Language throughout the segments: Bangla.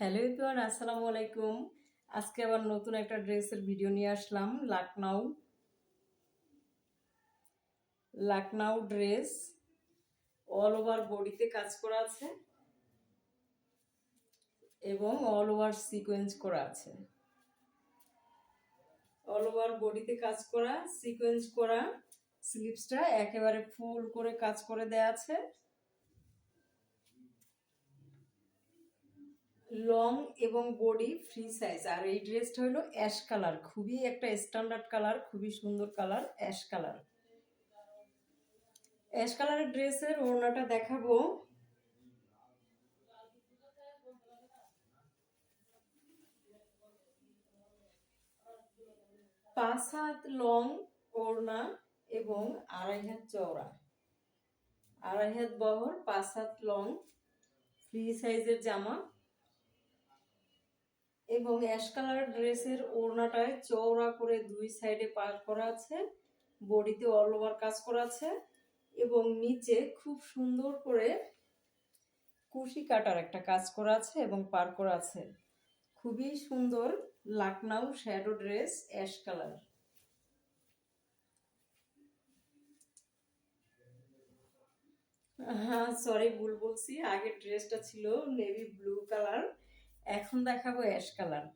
হ্যালো ইতুয়ান আসসালামু আলাইকুম। আজকে আবার নতুন একটা ড্রেসের ভিডিও নিয়ে আসলাম, Lucknow. Lucknow dress all over বডিতে কাজ করা আছে এবং অল ওভার সিকোয়েন্স করা আছে। অল ওভার বডিতে কাজ করা সিকোয়েন্স করা স্লিপসটা একেবারে ফুল করে কাজ করে দেয়া আছে। লং এবং বডি ফ্রি সাইজ আর এই ড্রেসটা হলো অ্যাশ কালার খুবই একটা স্ট্যান্ডার্ড কালার খুবই সুন্দর কালার অ্যাশ কালার অ্যাশ কালারের ড্রেসের ওড়নাটা দেখাবো। পাঁচ হাত লং ওড়না এবং আড়াই হাত চওড়া। আড়াই হাত বহর, পাঁচ হাত লং ফ্রি সাইজের জামা। এবং অ্যাশ কালার ড্রেসের ওড়নাটায় চওড়া করে দুই সাইডে পার করা আছে, বডিতে অল ওভার কাজ করা আছে এবং নিচে খুব সুন্দর করে কুশি কাটার একটা কাজ করা আছে এবং পার করা আছে। খুবই সুন্দর Lucknow shadow dress ash colour. হ্যাঁ সরি ভুল বলছি। আগের ড্রেসটা ছিল নেভি ব্লু কালার এখন দেখাবো অ্যাশ কালার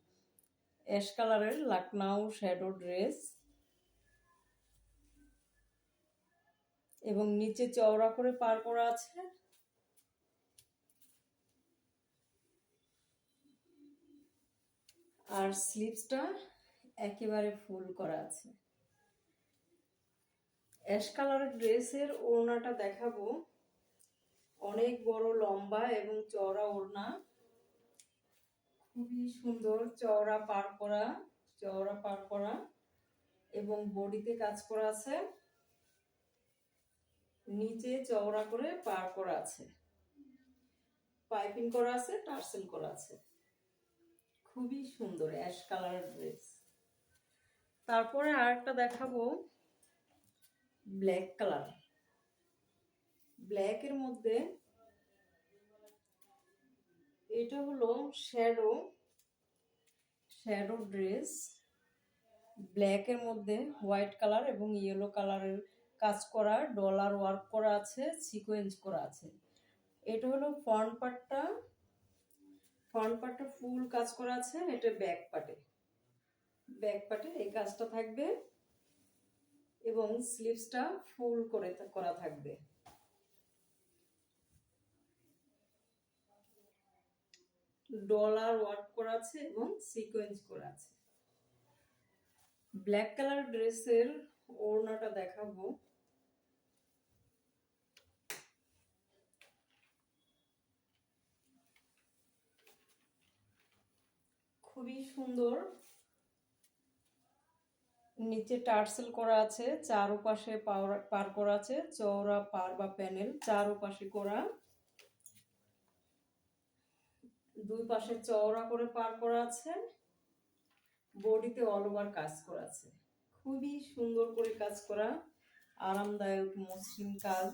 অ্যাশ কালারের লাকনাউ শ্যাডো ড্রেস এবং নিচে চওড়া করে পার করা আছে। আর স্লিপসটা একেবারে ফুল করা আছে। অ্যাশ কালারের ড্রেসের ওড়নাটা দেখাবো। অনেক বড়, লম্বা এবং চওড়া ওড়না। খুবই সুন্দর চওড়া পার করা, চওড়া পার করা এবং বডিতে কাজ করা আছে। নিচে চওড়া করে পার করা আছে। পাইপিং করা আছে, টার্সেল করা আছে। খুবই সুন্দর অ্যাশ কালার ড্রেস। তারপরে আরেকটা দেখাবো, ব্ল্যাক কালার। ব্ল্যাকের মধ্যে এটা হলো শ্যাডো শ্যাডো ড্রেস। ব্ল্যাকের মধ্যে হোয়াইট কালার এবং ইয়েলো কালারের কাজ করা, ডলার ওয়ার্ক করা আছে, সিকোয়েন্স করা আছে। এটা হলো ফ্রন্ট পার্টটা। ফ্রন্ট পার্টটা ফুল কাজ করা আছে, এটা ব্যাক পার্টে। ব্যাক পার্টে এই কাজটা থাকবে এবং স্লিভসটা ফুল করে করা থাকবে। ডলার ওয়ার্ক করা আছে এবং সিকোয়েন্স করা আছে ব্ল্যাক কালার ড্রেসের ওড়নাটা দেখাবো। খুবই সুন্দর। নিচে টার্সেল করা আছে, চারোপাশে পার করা আছে, চওড়া পার বা প্যানেল, চারোপাশে করা। দুই পাশে চওড়া করে পার করা আছে বডিতে অল ওভার কাজ করা আছে খুবই সুন্দর করে কাজ করা, আরামদায়ক মসৃণ কাজ,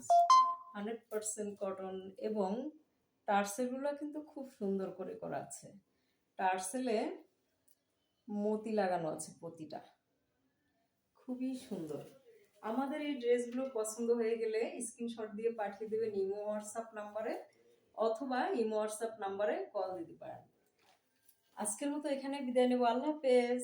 হান্ড্রেড পারসেন্ট কটন এবং টার্সেলগুলো কিন্তু খুব সুন্দর করে করা আছে টার্সেলে মতি লাগানো আছে প্রতিটা খুবই সুন্দর। আমাদের এই ড্রেসগুলো পছন্দ হয়ে গেলে স্ক্রিনশট দিয়ে পাঠিয়ে দেবেন ইমো হোয়াটসঅ্যাপ নাম্বারে অথবা এই হোয়াটসঅ্যাপ নাম্বারে কল দিতে পারেন। আজকের মতো এখানে বিদায় নেব। আল্লাহ হাফেজ।